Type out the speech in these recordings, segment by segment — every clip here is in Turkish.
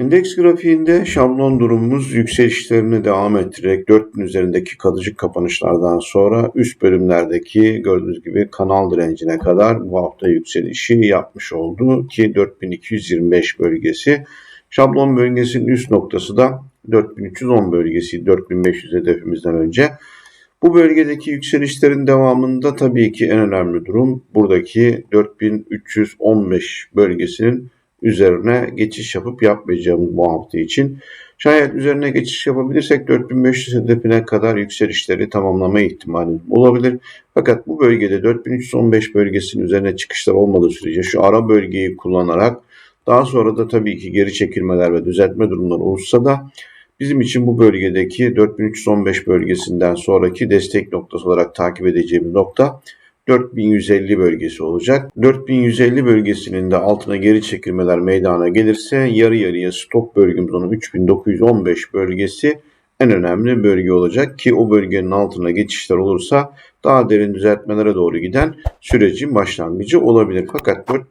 Endeks grafiğinde şablon durumumuz yükselişlerini devam ettirerek 4000 üzerindeki kalıcı kapanışlardan sonra üst bölümlerdeki gördüğünüz gibi kanal direncine kadar bu hafta yükselişi yapmış oldu ki 4225 bölgesi. Şablon bölgesinin üst noktası da 4310 bölgesi 4500 hedefimizden önce. Bu bölgedeki yükselişlerin devamında tabii ki en önemli durum buradaki 4315 bölgesinin üzerine geçiş yapıp yapmayacağımız bu hafta için. Şayet üzerine geçiş yapabilirsek 4500 hedefine kadar yükselişleri tamamlama ihtimali olabilir. Fakat bu bölgede 4315 bölgesinin üzerine çıkışlar olmadığı sürece şu ara bölgeyi kullanarak daha sonra da tabii ki geri çekilmeler ve düzeltme durumları olursa da bizim için bu bölgedeki 4315 bölgesinden sonraki destek noktası olarak takip edeceğimiz nokta 4150 bölgesi olacak. 4150 bölgesinin de altına geri çekilmeler meydana gelirse yarı yarıya stop bölgemiz onun 3915 bölgesi en önemli bölge olacak ki o bölgenin altına geçişler olursa daha derin düzeltmelere doğru giden sürecin başlangıcı olabilir. Fakat 4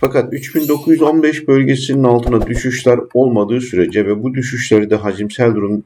fakat 3915 bölgesinin altına düşüşler olmadığı sürece ve bu düşüşleri de hacimsel durum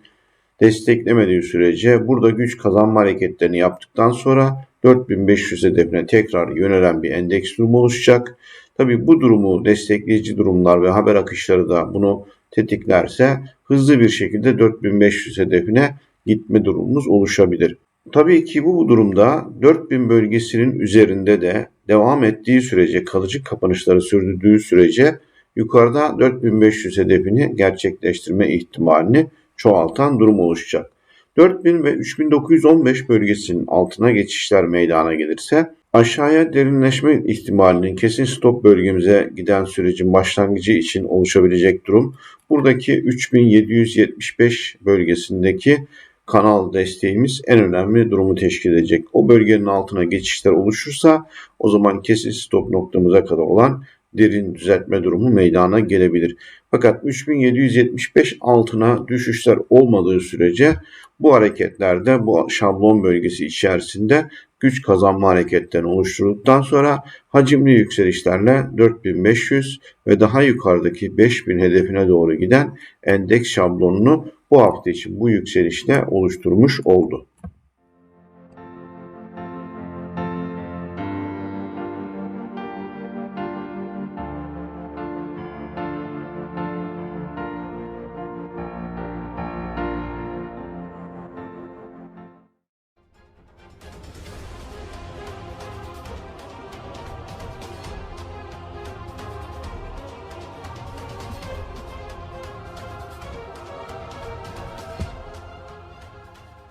desteklemediği sürece burada güç kazanma hareketlerini yaptıktan sonra 4500 hedefine tekrar yönelen bir endeks durumu oluşacak. Tabi bu durumu destekleyici durumlar ve haber akışları da bunu tetiklerse hızlı bir şekilde 4500 hedefine gitme durumumuz oluşabilir. Tabii ki bu durumda 4000 bölgesinin üzerinde de devam ettiği sürece kalıcı kapanışları sürdürdüğü sürece yukarıda 4500 hedefini gerçekleştirme ihtimalini çoğaltan durum oluşacak. 4000 ve 3915 bölgesinin altına geçişler meydana gelirse aşağıya derinleşme ihtimalinin kesin stop bölgemize giden sürecin başlangıcı için oluşabilecek durum buradaki 3775 bölgesindeki kanal desteğimiz en önemli durumu teşkil edecek. O bölgenin altına geçişler oluşursa o zaman kesin stop noktamıza kadar olan derin düzeltme durumu meydana gelebilir. Fakat 3775 altına düşüşler olmadığı sürece bu hareketlerde bu şablon bölgesi içerisinde güç kazanma hareketlerini oluşturduktan sonra hacimli yükselişlerle 4500 ve daha yukarıdaki 5000 hedefine doğru giden endeks şablonunu bu hafta için bu yükselişle oluşturmuş oldu.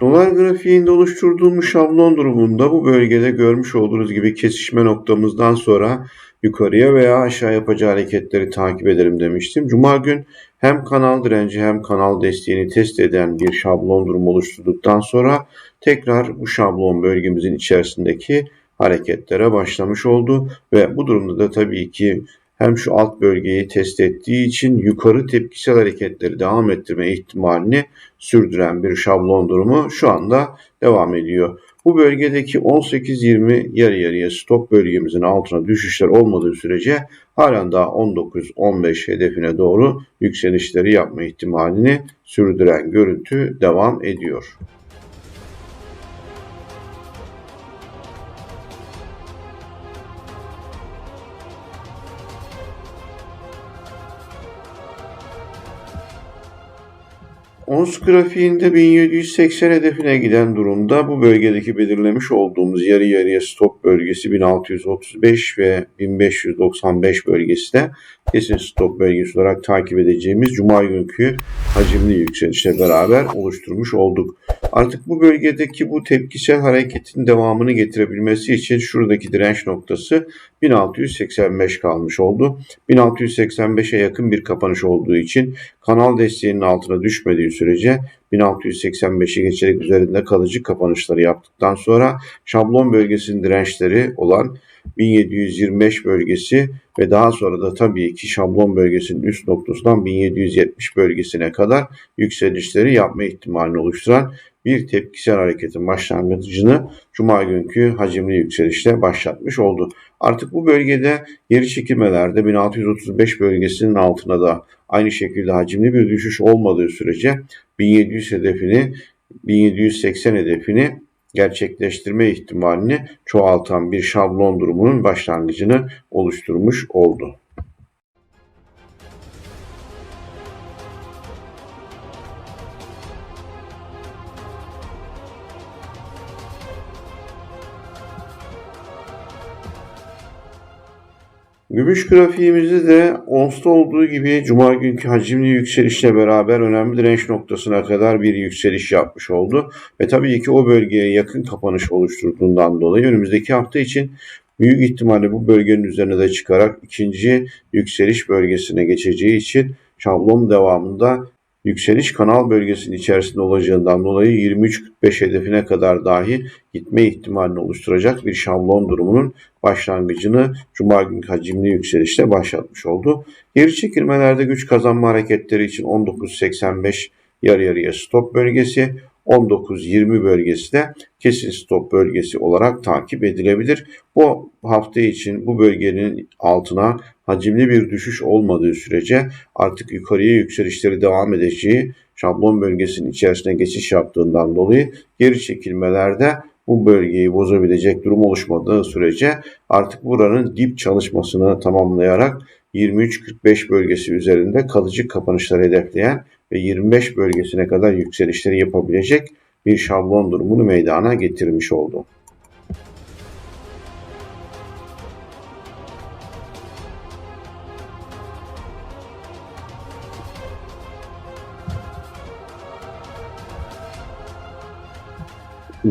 Dolar grafiğinde oluşturduğumuz şablon durumunda bu bölgede görmüş olduğunuz gibi kesişme noktamızdan sonra yukarıya veya aşağı yapacağı hareketleri takip ederim demiştim. Cuma gün hem kanal direnci hem kanal desteğini test eden bir şablon durumu oluşturduktan sonra tekrar bu şablon bölgemizin içerisindeki hareketlere başlamış oldu ve bu durumda da tabii ki hem şu alt bölgeyi test ettiği için yukarı tepkisel hareketleri devam ettirme ihtimalini sürdüren bir şablon durumu şu anda devam ediyor. Bu bölgedeki 18-20 yarı yarıya stop bölgemizin altına düşüşler olmadığı sürece halen daha 19-15 hedefine doğru yükselişleri yapma ihtimalini sürdüren görüntü devam ediyor. 10 grafiğinde 1780 hedefine giden durumda bu bölgedeki belirlemiş olduğumuz yarı yarıya stop bölgesi 1635 ve 1595 bölgesi de kesin stop bölgesi olarak takip edeceğimiz Cuma günkü hacimli yükselişle beraber oluşturmuş olduk. Artık bu bölgedeki bu tepkisel hareketin devamını getirebilmesi için şuradaki direnç noktası 1685 kalmış oldu. 1685'e yakın bir kapanış olduğu için kanal desteğinin altına düşmediği sürece 1685'i geçerek üzerinde kalıcı kapanışları yaptıktan sonra şablon bölgesinin dirençleri olan 1725 bölgesi ve daha sonra da tabii ki şablon bölgesinin üst noktasından 1770 bölgesine kadar yükselişleri yapma ihtimalini oluşturan bir tepkisel hareketin başlangıcını Cuma günkü hacimli yükselişle başlatmış oldu. Artık bu bölgede geri çekilmelerde 1635 bölgesinin altına da aynı şekilde hacimli bir düşüş olmadığı sürece 1700 hedefini 1780 hedefini gerçekleştirme ihtimalini çoğaltan bir şablon durumunun başlangıcını oluşturmuş oldu. Gümüş grafiğimizde de ONS'ta olduğu gibi Cuma günkü hacimli yükselişle beraber önemli direnç noktasına kadar bir yükseliş yapmış oldu. Ve tabii ki o bölgeye yakın kapanış oluşturduğundan dolayı önümüzdeki hafta için büyük ihtimalle bu bölgenin üzerine de çıkarak ikinci yükseliş bölgesine geçeceği için şablon devamında yükseliş kanal bölgesinin içerisinde olacağından dolayı 23.45 hedefine kadar dahi gitme ihtimalini oluşturacak bir şablon durumunun başlangıcını Cuma günkü hacimli yükselişle başlatmış oldu. Geri çekilmelerde güç kazanma hareketleri için 19.85 yarı yarıya stop bölgesi, 19-20 bölgesi de kesin stop bölgesi olarak takip edilebilir. Bu hafta için bu bölgenin altına hacimli bir düşüş olmadığı sürece artık yukarıya yükselişleri devam edeceği şablon bölgesinin içerisine geçiş yaptığından dolayı geri çekilmelerde bu bölgeyi bozabilecek durum oluşmadığı sürece artık buranın dip çalışmasını tamamlayarak 23-45 bölgesi üzerinde kalıcı kapanışlar hedefleyen ve 25 bölgesine kadar yükselişleri yapabilecek bir şablon durumunu meydana getirmiş oldu.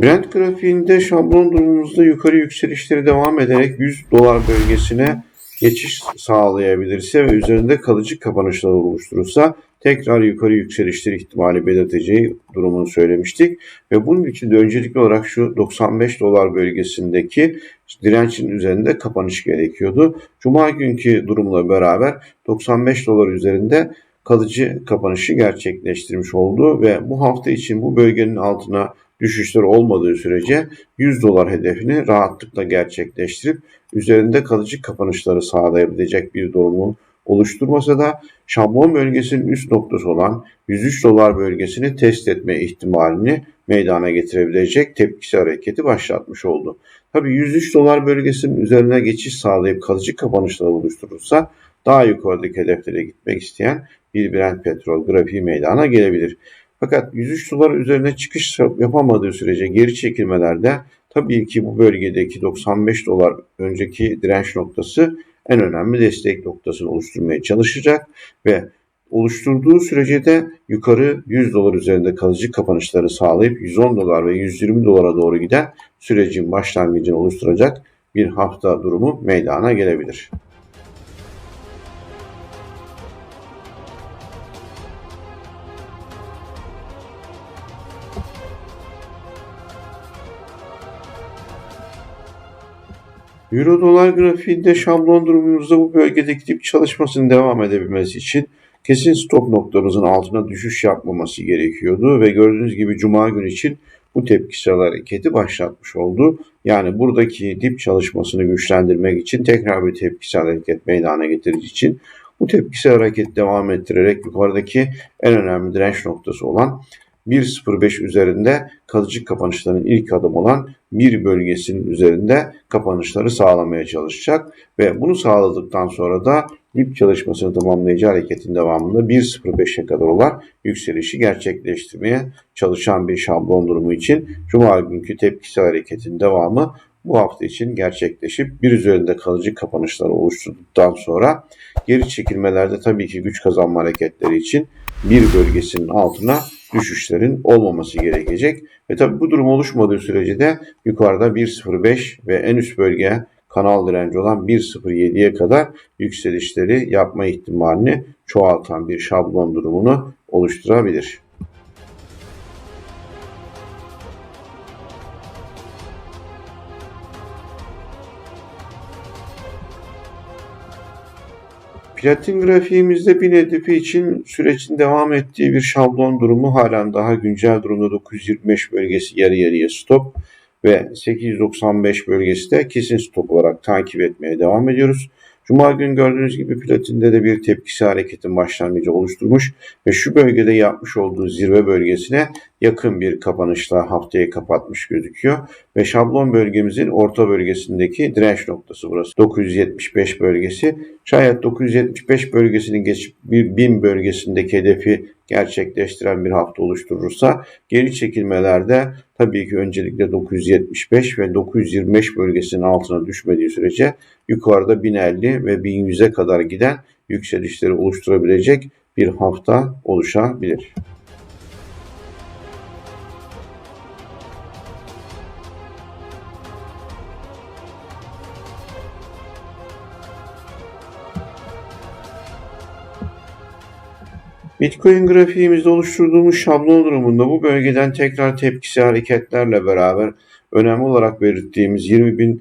Brent grafiğinde şablon durumumuzda yukarı yükselişleri devam ederek 100 dolar bölgesine geçiş sağlayabilirse ve üzerinde kalıcı kapanışlar oluşturursa tekrar yukarı yükselişler ihtimali belirteceği durumunu söylemiştik. Ve bunun için de öncelikli olarak şu 95 dolar bölgesindeki direncin üzerinde kapanış gerekiyordu. Cuma günkü durumla beraber 95 dolar üzerinde kalıcı kapanışı gerçekleştirmiş oldu ve bu hafta için bu bölgenin altına düşüşler olmadığı sürece 100 dolar hedefini rahatlıkla gerçekleştirip üzerinde kalıcı kapanışları sağlayabilecek bir durumu oluşturmasa da şablon bölgesinin üst noktası olan 103 dolar bölgesini test etme ihtimalini meydana getirebilecek tepkisi hareketi başlatmış oldu. Tabi 103 dolar bölgesinin üzerine geçiş sağlayıp kalıcı kapanışlar oluşturursa daha yukarıdaki hedeflere gitmek isteyen bir Brent petrol grafiği meydana gelebilir. Fakat 103 dolar üzerine çıkış yapamadığı sürece geri çekilmelerde tabii ki bu bölgedeki 95 dolar önceki direnç noktası en önemli destek noktasını oluşturmaya çalışacak ve oluşturduğu sürece de yukarı 100 dolar üzerinde kalıcı kapanışları sağlayıp 110 dolar ve 120 dolara doğru giden sürecin başlangıcını oluşturacak bir hafta durumu meydana gelebilir. Euro dolar grafiğinde şablon durumumuzda bu bölgedeki dip çalışmasının devam edebilmesi için kesin stop noktamızın altına düşüş yapmaması gerekiyordu ve gördüğünüz gibi cuma günü için bu tepkisel hareketi başlatmış oldu. Yani buradaki dip çalışmasını güçlendirmek için tekrar bir tepkisel hareket meydana getirici için bu tepkisel hareket devam ettirerek yukarıdaki en önemli direnç noktası olan 1.05 üzerinde kalıcı kapanışların ilk adım olan bir bölgesinin üzerinde kapanışları sağlamaya çalışacak ve bunu sağladıktan sonra da dip çalışmasını tamamlayıcı hareketin devamında 1.05'e kadar olan yükselişi gerçekleştirmeye çalışan bir şablon durumu için Cuma günkü tepkisel hareketin devamı bu hafta için gerçekleşip bir üzerinde kalıcı kapanışları oluşturduktan sonra geri çekilmelerde tabii ki güç kazanma hareketleri için bir bölgesinin altına düşüşlerin olmaması gerekecek. Ve tabi bu durum oluşmadığı sürece de yukarıda 1.05 ve en üst bölge kanal direnci olan 1.07'ye kadar yükselişleri yapma ihtimalini çoğaltan bir şablon durumunu oluşturabilir. Platin grafiğimizde bir hedefi için sürecin devam ettiği bir şablon durumu halen daha güncel durumda 925 bölgesi yarı yarıya stop ve 895 bölgesi de kesin stop olarak takip etmeye devam ediyoruz. Cuma gün gördüğünüz gibi platinde de bir tepkisi hareketin başlangıcı oluşturmuş ve şu bölgede yapmış olduğu zirve bölgesine yakın bir kapanışla haftayı kapatmış gözüküyor. Ve şablon bölgemizin orta bölgesindeki direnç noktası burası. 975 bölgesi. Şayet 975 bölgesinin geçip bir 1000 bölgesindeki hedefi gerçekleştiren bir hafta oluşturursa geri çekilmelerde tabii ki öncelikle 975 ve 925 bölgesinin altına düşmediği sürece yukarıda 1050 ve 1100'e kadar giden yükselişleri oluşturabilecek bir hafta oluşabilir. Bitcoin grafiğimizde oluşturduğumuz şablon durumunda bu bölgeden tekrar tepkisi hareketlerle beraber önemli olarak belirttiğimiz 20.200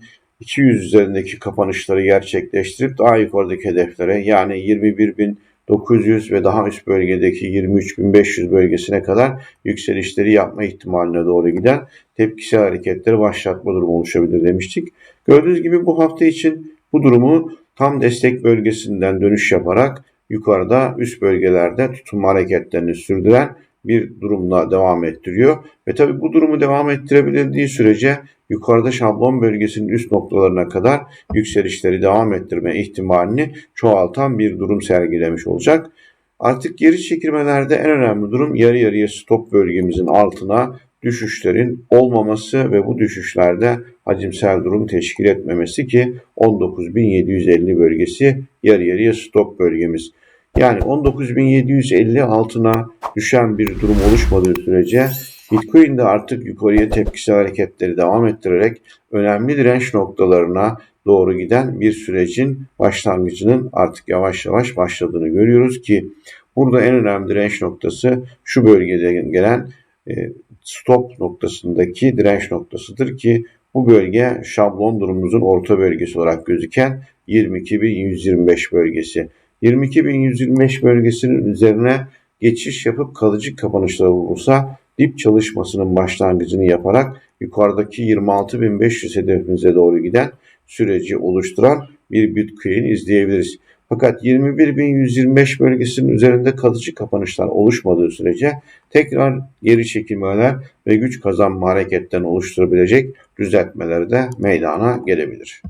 üzerindeki kapanışları gerçekleştirip daha yukarıdaki hedeflere yani 21.900 ve daha üst bölgedeki 23.500 bölgesine kadar yükselişleri yapma ihtimaline doğru giden tepkisi hareketleri başlatma durumu oluşabilir demiştik. Gördüğünüz gibi bu hafta için bu durumu tam destek bölgesinden dönüş yaparak yukarıda üst bölgelerde tutunma hareketlerini sürdüren bir durumla devam ettiriyor. Ve tabi bu durumu devam ettirebildiği sürece yukarıda şablon bölgesinin üst noktalarına kadar yükselişleri devam ettirme ihtimalini çoğaltan bir durum sergilemiş olacak. Artık geri çekilmelerde en önemli durum yarı yarıya stop bölgemizin altına düşüşlerin olmaması ve bu düşüşlerde hacimsel durum teşkil etmemesi ki 19.750 bölgesi yarı yarıya stop bölgemiz. Yani 19.750 altına düşen bir durum oluşmadığı sürece Bitcoin'de artık yukarıya tepkisi hareketleri devam ettirerek önemli direnç noktalarına doğru giden bir sürecin başlangıcının artık yavaş yavaş başladığını görüyoruz ki burada en önemli direnç noktası şu bölgede gelen stop noktasındaki direnç noktasıdır ki bu bölge şablon durumumuzun orta bölgesi olarak gözüken 22.125 bölgesi. 22.125 bölgesinin üzerine geçiş yapıp kalıcı kapanışlar olursa dip çalışmasının başlangıcını yaparak yukarıdaki 26.500 hedefimize doğru giden süreci oluşturan bir Bitcoin izleyebiliriz. Fakat 21.125 bölgesinin üzerinde kalıcı kapanışlar oluşmadığı sürece tekrar geri çekilmeler ve güç kazanma hareketten oluşturabilecek düzeltmeler de meydana gelebilir.